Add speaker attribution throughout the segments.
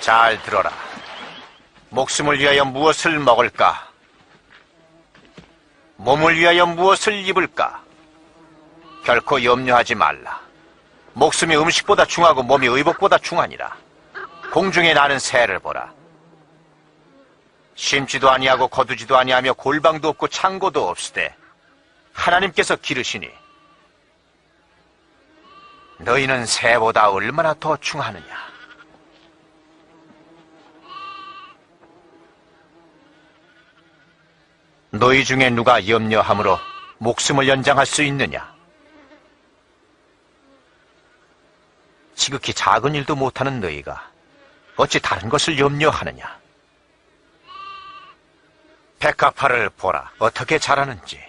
Speaker 1: 잘 들어라. 목숨을 위하여 무엇을 먹을까? 몸을 위하여 무엇을 입을까? 결코 염려하지 말라. 목숨이 음식보다 중하고 몸이 의복보다 중하니라. 공중에 나는 새를 보라. 심지도 아니하고 거두지도 아니하며 골방도 없고 창고도 없으되 하나님께서 기르시니 너희는 새보다 얼마나 더 중하느냐? 너희 중에 누가 염려함으로 목숨을 연장할 수 있느냐? 지극히 작은 일도 못하는 너희가 어찌 다른 것을 염려하느냐? 백합화를 보라 어떻게 자라는지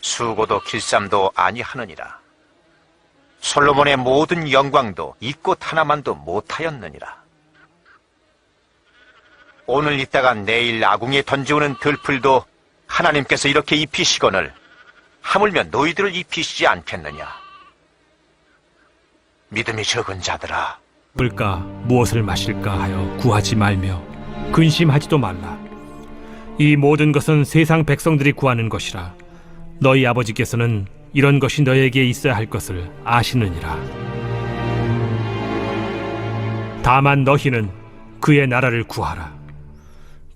Speaker 1: 수고도 길쌈도 아니하느니라. 솔로몬의 모든 영광도 이 꽃 하나만도 못하였느니라. 오늘 있다가 내일 아궁이에 던져오는 들풀도 하나님께서 이렇게 입히시거늘 하물며 너희들을 입히시지 않겠느냐. 믿음이 적은 자들아,
Speaker 2: 먹을까 무엇을 마실까 하여 구하지 말며 근심하지도 말라. 이 모든 것은 세상 백성들이 구하는 것이라. 너희 아버지께서는 이런 것이 너에게 있어야 할 것을 아시느니라. 다만 너희는 그의 나라를 구하라.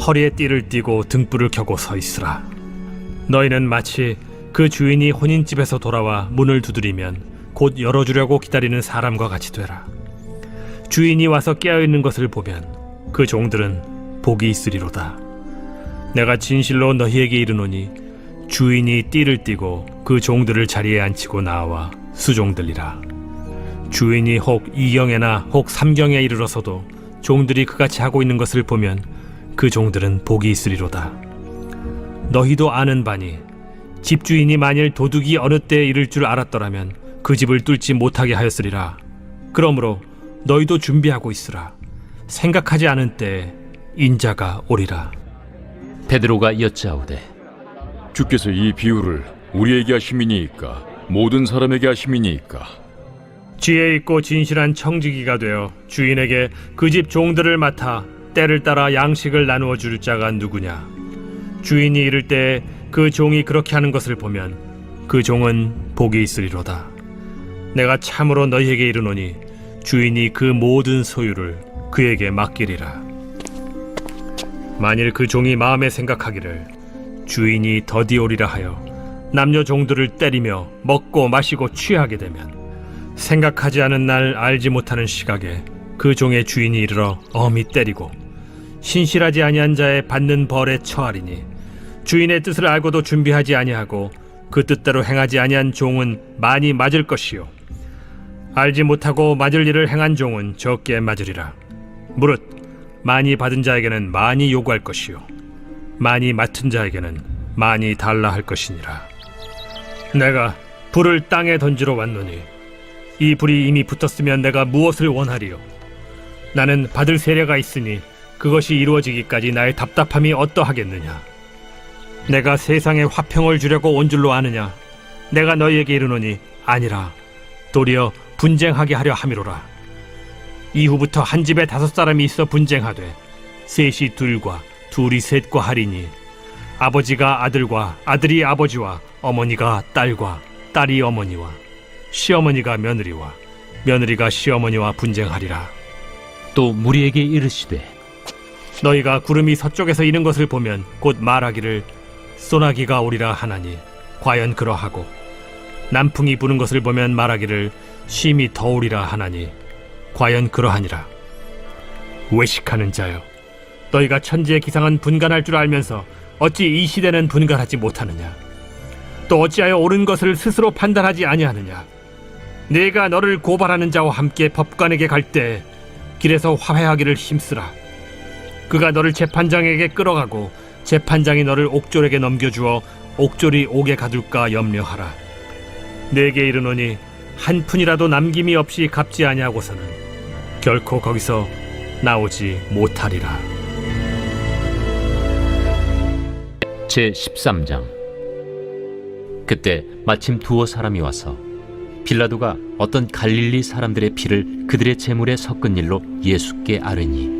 Speaker 2: 허리에 띠를 띠고 등불을 켜고 서 있으라. 너희는 마치 그 주인이 혼인집에서 돌아와 문을 두드리면 곧 열어주려고 기다리는 사람과 같이 되라. 주인이 와서 깨어 있는 것을 보면 그 종들은 복이 있으리로다. 내가 진실로 너희에게 이르노니 주인이 띠를 띠고 그 종들을 자리에 앉히고 나와 수종들이라. 주인이 혹 이경에나 혹 삼경에 이르러서도 종들이 그같이 하고 있는 것을 보면 그 종들은 복이 있으리로다. 너희도 아는 바니 집주인이 만일 도둑이 어느 때에 이를 줄 알았더라면 그 집을 뚫지 못하게 하였으리라. 그러므로 너희도 준비하고 있으라. 생각하지 않은 때에 인자가 오리라.
Speaker 3: 베드로가 여짜오되
Speaker 4: 주께서 이 비유를 우리에게 하심이니이까 모든 사람에게 하심이니이까
Speaker 2: 지혜 있고 진실한 청지기가 되어 주인에게 그 집 종들을 맡아 때를 따라 양식을 나누어 줄 자가 누구냐? 주인이 이를 때 그 종이 그렇게 하는 것을 보면 그 종은 복이 있으리로다. 내가 참으로 너희에게 이르노니 주인이 그 모든 소유를 그에게 맡기리라. 만일 그 종이 마음에 생각하기를 주인이 더디오리라 하여 남녀 종들을 때리며 먹고 마시고 취하게 되면 생각하지 않은 날 알지 못하는 시각에 그 종의 주인이 이르러 엄히 때리고 신실하지 아니한 자의 받는 벌에 처하리니 주인의 뜻을 알고도 준비하지 아니하고 그 뜻대로 행하지 아니한 종은 많이 맞을 것이요. 알지 못하고 맞을 일을 행한 종은 적게 맞으리라. 무릇 많이 받은 자에게는 많이 요구할 것이요. 많이 맡은 자에게는 많이 달라 할 것이니라. 내가 불을 땅에 던지러 왔노니 이 불이 이미 붙었으면 내가 무엇을 원하리요? 나는 받을 세례가 있으니 그것이 이루어지기까지 나의 답답함이 어떠하겠느냐? 내가 세상에 화평을 주려고 온 줄로 아느냐? 내가 너희에게 이르노니 아니라 도리어 분쟁하게 하려 함이로라. 이후부터 한 집에 다섯 사람이 있어 분쟁하되 셋이 둘과 둘이 셋과 하리니 아버지가 아들과 아들이 아버지와 어머니가 딸과 딸이 어머니와 시어머니가 며느리와 며느리가 시어머니와 분쟁하리라.
Speaker 3: 또 무리에게 이르시되
Speaker 2: 너희가 구름이 서쪽에서 이는 것을 보면 곧 말하기를 소나기가 오리라 하나니 과연 그러하고 남풍이 부는 것을 보면 말하기를 심히 더우리라 하나니 과연 그러하니라. 외식하는 자여 너희가 천지의 기상은 분간할 줄 알면서 어찌 이 시대는 분간하지 못하느냐 또 어찌하여 옳은 것을 스스로 판단하지 아니하느냐 내가 너를 고발하는 자와 함께 법관에게 갈 때 길에서 화해하기를 힘쓰라. 그가 너를 재판장에게 끌어가고 재판장이 너를 옥졸에게 넘겨주어 옥졸이 옥에 가둘까 염려하라. 내게 이르노니 한 푼이라도 남김이 없이 갚지 아니하고서는 결코 거기서 나오지 못하리라.
Speaker 3: 제 13장 그때 마침 두어 사람이 와서 빌라도가 어떤 갈릴리 사람들의 피를 그들의 제물에 섞은 일로 예수께 아뢰니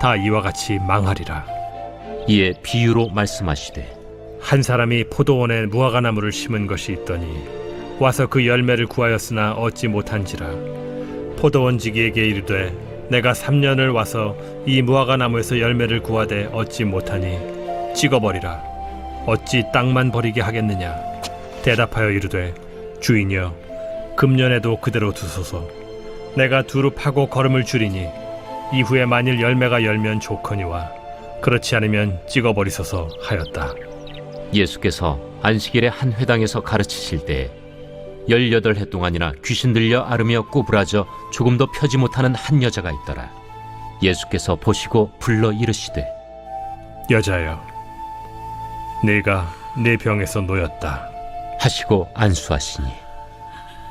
Speaker 2: 다 이와 같이 망하리라.
Speaker 3: 이에 비유로 말씀하시되
Speaker 2: 한 사람이 포도원에 무화과 나무를 심은 것이 있더니 와서 그 열매를 구하였으나 얻지 못한지라. 포도원 지기에게 이르되 내가 3년을 와서 이 무화과 나무에서 열매를 구하되 얻지 못하니 찍어버리라. 어찌 땅만 버리게 하겠느냐? 대답하여 이르되 주인이여 금년에도 그대로 두소서. 내가 두루 파고 걸음을 줄이니 이후에 만일 열매가 열면 좋거니와 그렇지 않으면 찍어버리소서 하였다.
Speaker 3: 예수께서 안식일에 한 회당에서 가르치실 때 열여덟 해 동안이나 귀신 들려 앓으며 꼬부라져 조금도 펴지 못하는 한 여자가 있더라. 예수께서 보시고 불러 이르시되
Speaker 2: 여자여, 네가 내 병에서 놓였다.
Speaker 3: 하시고 안수하시니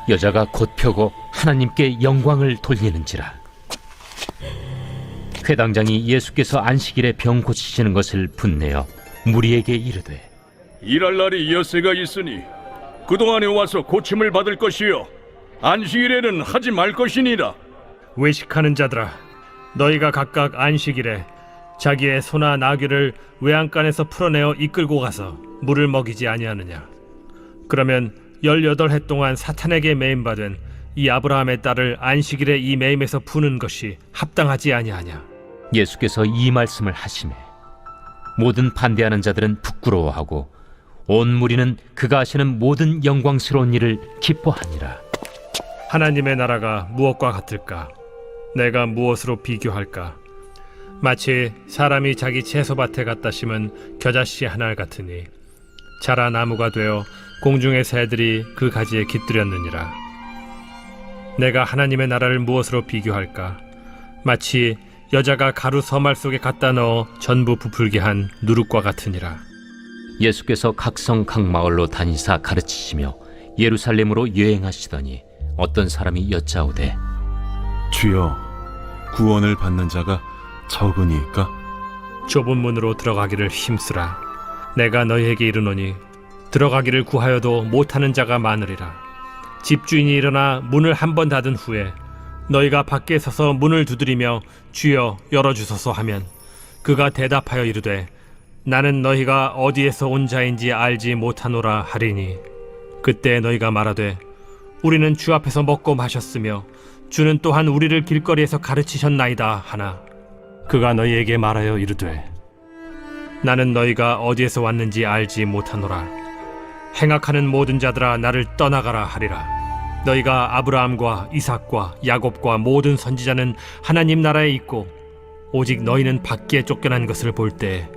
Speaker 3: 여자가 곧 펴고 하나님께 영광을 돌리는지라. 회당장이 예수께서 안식일에 병 고치시는 것을 분내어 무리에게 이르되
Speaker 4: 일할 날이 엿새가 있으니 그동안에 와서 고침을 받을 것이요 안식일에는 하지 말 것이니라
Speaker 2: 외식하는 자들아, 너희가 각각 안식일에 자기의 소나 나귀를 외양간에서 풀어내어 이끌고 가서 물을 먹이지 아니하느냐? 그러면 열여덟 해 동안 사탄에게 매임 받은 이 아브라함의 딸을 안식일에 이 매임에서 푸는 것이 합당하지 아니하냐?
Speaker 3: 예수께서 이 말씀을 하심에 모든 반대하는 자들은 부끄러워하고 온 무리는 그가 하시는 모든 영광스러운 일을 기뻐하니라.
Speaker 2: 하나님의 나라가 무엇과 같을까? 내가 무엇으로 비교할까? 마치 사람이 자기 채소밭에 갖다 심은 겨자씨 하나 같으니 자라 나무가 되어 공중의 새들이 그 가지에 깃들였느니라. 내가 하나님의 나라를 무엇으로 비교할까? 마치 여자가 가루 서말 속에 갖다 넣어 전부 부풀게 한 누룩과 같으니라.
Speaker 3: 예수께서 각성 각 마을로 다니사 가르치시며 예루살렘으로 여행하시더니 어떤 사람이 여짜오되
Speaker 5: 주여, 구원을 받는 자가 적으니까
Speaker 2: 좁은 문으로 들어가기를 힘쓰라. 내가 너희에게 이르노니 들어가기를 구하여도 못하는 자가 많으리라. 집주인이 일어나 문을 한 번 닫은 후에 너희가 밖에 서서 문을 두드리며 주여 열어주소서 하면 그가 대답하여 이르되 나는 너희가 어디에서 온 자인지 알지 못하노라 하리니. 그때 너희가 말하되 우리는 주 앞에서 먹고 마셨으며 주는 또한 우리를 길거리에서 가르치셨나이다 하나. 그가 너희에게 말하여 이르되 나는 너희가 어디에서 왔는지 알지 못하노라. 행악하는 모든 자들아 나를 떠나가라 하리라 너희가 아브라함과 이삭과 야곱과 모든 선지자는 하나님 나라에 있고 오직 너희는 밖에 쫓겨난 것을 볼 때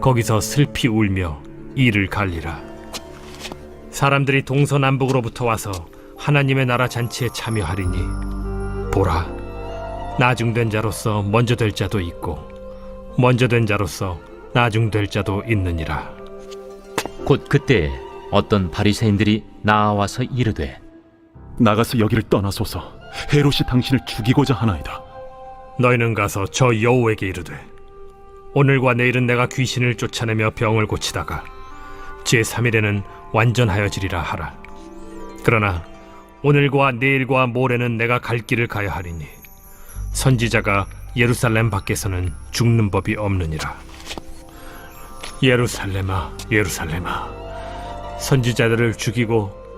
Speaker 2: 거기서 슬피 울며 이를 갈리라. 사람들이 동서남북으로부터 와서 하나님의 나라 잔치에 참여하리니 보라 나중된 자로서 먼저 될 자도 있고 먼저 된 자로서 나중될 자도 있느니라.
Speaker 3: 곧 그때 어떤 바리새인들이 나와서 이르되
Speaker 5: 나가서 여기를 떠나소서. 헤롯이 당신을 죽이고자 하나이다.
Speaker 2: 너희는 가서 저 여호에게 이르되 오늘과 내일은 내가 귀신을 쫓아내며 병을 고치다가 제3일에는 완전하여지리라 하라 그러나 오늘과 내일과 모레는 내가 갈 길을 가야 하리니 선지자가 예루살렘 밖에서는 죽는 법이 없느니라 예루살렘아 예루살렘아 선지자들을 죽이고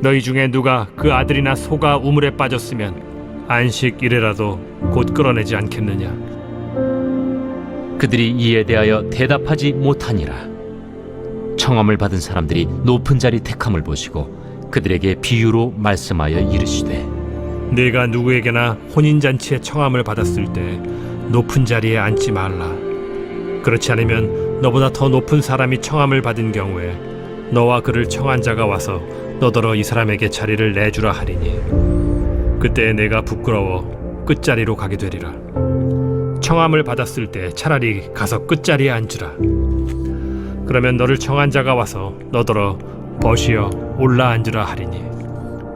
Speaker 2: 너희 중에 누가 그 아들이나 소가 우물에 빠졌으면 안식일에라도 곧 끌어내지 않겠느냐.
Speaker 3: 그들이 이에 대하여 대답하지 못하니라. 청함을 받은 사람들이 높은 자리 택함을 보시고 그들에게 비유로 말씀하여 이르시되
Speaker 2: 네가 누구에게나 혼인 잔치에 청함을 받았을 때 높은 자리에 앉지 말라. 그렇지 않으면 너보다 더 높은 사람이 청함을 받은 경우에 너와 그를 청한 자가 와서 너더러 이 사람에게 자리를 내주라 하리니 그때 내가 부끄러워 끝자리로 가게 되리라. 청함을 받았을 때 차라리 가서 끝자리에 앉으라. 그러면 너를 청한 자가 와서 너더러 벗이여 올라 앉으라 하리니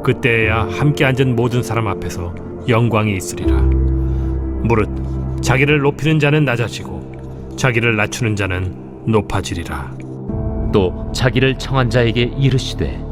Speaker 2: 그때야 함께 앉은 모든 사람 앞에서 영광이 있으리라. 무릇 자기를 높이는 자는 낮아지고 자기를 낮추는 자는 높아지리라.
Speaker 3: 또 자기를 청한 자에게 이르시되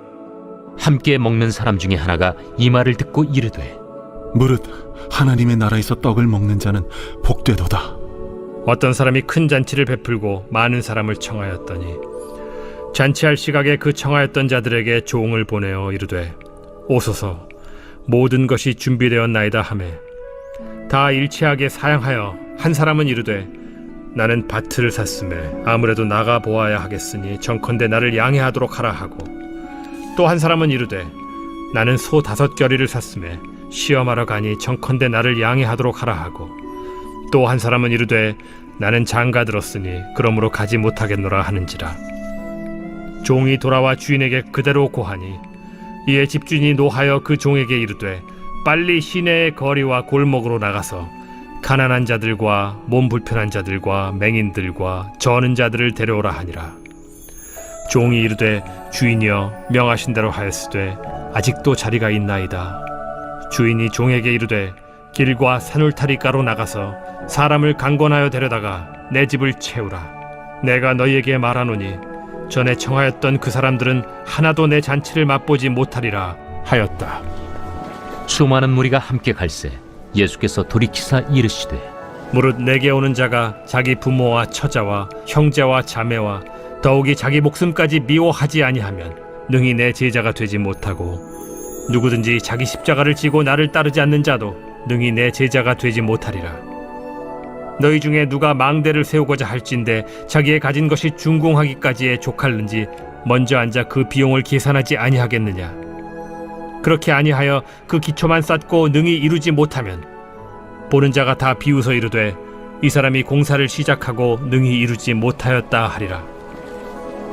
Speaker 3: 함께 먹는 사람 중에 하나가 이 말을 듣고 이르되
Speaker 5: 무릇 하나님의 나라에서 떡을 먹는 자는 복되도다.
Speaker 2: 어떤 사람이 큰 잔치를 베풀고 많은 사람을 청하였더니 잔치할 시각에 그 청하였던 자들에게 종을 보내어 이르되 오소서 모든 것이 준비되었나이다 하매 다 일치하게 사양하여 한 사람은 이르되 나는 밭을 샀음에 아무래도 나가 보아야 하겠으니 정컨대 나를 양해하도록 하라 하고 또 한 사람은 이르되 나는 소 다섯 겨리를 샀음에 시험하러 가니 정컨대 나를 양해하도록 하라 하고 또 한 사람은 이르되 나는 장가 들었으니 그러므로 가지 못하겠노라 하는지라. 종이 돌아와 주인에게 그대로 고하니 이에 집주인이 노하여 그 종에게 이르되 빨리 시내의 거리와 골목으로 나가서 가난한 자들과 몸 불편한 자들과 맹인들과 저는 자들을 데려오라 하니라 종이 이르되 주인이여 명하신 대로 하였으되 아직도 자리가 있나이다 주인이 종에게 이르되 길과 산울타리가로 나가서 사람을 강권하여 데려다가 내 집을 채우라. 내가 너희에게 말하노니 전에 청하였던 그 사람들은 하나도 내 잔치를 맛보지 못하리라 하였다.
Speaker 3: 수많은 무리가 함께 갈새 예수께서 돌이키사 이르시되
Speaker 2: 무릇 내게 오는 자가 자기 부모와 처자와 형제와 자매와 더욱이 자기 목숨까지 미워하지 아니하면 능히 내 제자가 되지 못하고 누구든지 자기 십자가를 지고 나를 따르지 않는 자도 능히 내 제자가 되지 못하리라. 너희 중에 누가 망대를 세우고자 할진대 자기의 가진 것이 준공하기까지에 족할는지 먼저 앉아 그 비용을 계산하지 아니하겠느냐. 그렇게 아니하여 그 기초만 쌓고 능히 이루지 못하면 보는 자가 다 비웃어 이르되 이 사람이 공사를 시작하고 능히 이루지 못하였다 하리라.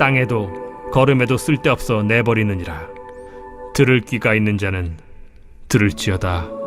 Speaker 2: 땅에도 걸음에도 쓸데없어 내버리느니라. 들을 귀가 있는 자는 들을지어다